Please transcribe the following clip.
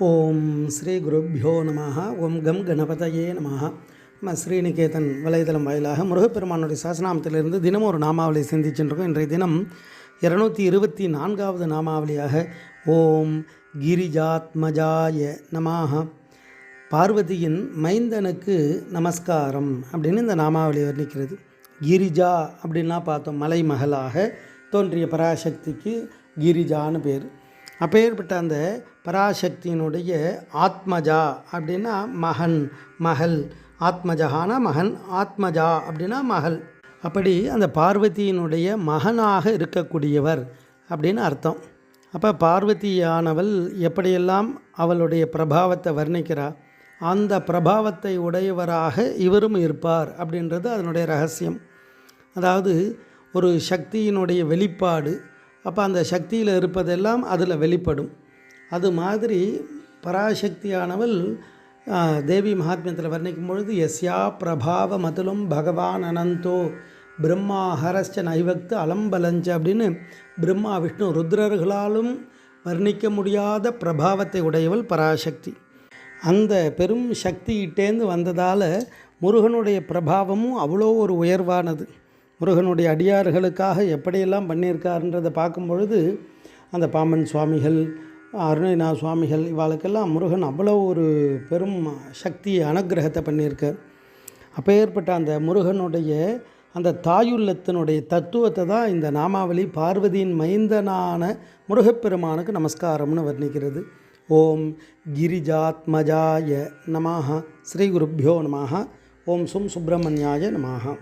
ஓம் ஸ்ரீ குருப்பியோ நம ஓம் கம் கணபதையே நம நம்ம ஸ்ரீநிகேதன் வலைதளம் வாயிலாக முருகப்பெருமானுடைய சாசனாமத்திலிருந்து தினமும் ஒரு நாமாவளி சிந்திச்சுருக்கோம் இன்றைய தினம் இருநூத்தி இருபத்தி நான்காவது நாமாவளியாக ஓம் கிரிஜாத்மஜாய நமாக பார்வதியின் மைந்தனுக்கு நமஸ்காரம் அப்படின்னு இந்த நாமாவளி வர்ணிக்கிறது. கிரிஜா அப்படின்லாம் பார்த்தோம் மலைமகளாக தோன்றிய பராசக்திக்கு கிரிஜான்னு பேர். அப்பேற்பட்ட அந்த பராசக்தியினுடைய ஆத்மஜா அப்படின்னா மகன் மகள் ஆத்மஜகானா மகன் ஆத்மஜா அப்படின்னா மகள். அப்படி அந்த பார்வதியினுடைய மகனாக இருக்கக்கூடியவர் அப்படின்னு அர்த்தம். அப்போ பார்வதியானவள் எப்படியெல்லாம் அவளுடைய பிரபாவத்தை வர்ணிக்கிறாள் அந்த பிரபாவத்தை உடையவராக இவரும் இருப்பார் அப்படின்றது அதனுடைய ரகசியம். அதாவது ஒரு சக்தியினுடைய வெளிப்பாடு அப்போ அந்த சக்தியில் இருப்பதெல்லாம் அதில் வெளிப்படும். அது மாதிரி பராசக்தியானவள் தேவி மகாத்மியத்தில் வர்ணிக்கும் பொழுது எஸ்யா பிரபாவ மதிலும் பகவான் அனந்தோ பிரம்மா ஹரஸ்ச நைவக்து அலம்பலஞ்ச அப்படின்னு பிரம்மா விஷ்ணு ருத்ரர்களாலும் வர்ணிக்க முடியாத பிரபாவத்தை உடையவள் பராசக்தி. அந்த பெரும் சக்தியிட்டேந்து வந்ததால் முருகனுடைய பிரபாவமும் அவ்வளோ ஒரு உயர்வானது. முருகனுடைய அடியார்களுக்காக எப்படியெல்லாம் பண்ணியிருக்காருன்றதை பார்க்கும் பொழுது அந்த பாம்பன் சுவாமிகள் அருணகிரிநாத சுவாமிகள் இவாளுக்கெல்லாம் முருகன் அவ்வளோ ஒரு பெரும் சக்தி அனுக்கிரகத்தை பண்ணியிருக்கார். அப்பேற்பட்ட அந்த முருகனுடைய அந்த தாயுள்ளத்தினுடைய தத்துவத்தை தான் இந்த நாமாவளி பார்வதியின் மைந்தனான முருகப்பெருமானுக்கு நமஸ்காரம்னு வர்ணிக்கிறது. ஓம் கிரிஜாத்மஜாய நமாக ஸ்ரீ குருப்பியோ நமாக ஓம் சும் சுப்பிரமணியாய நமாக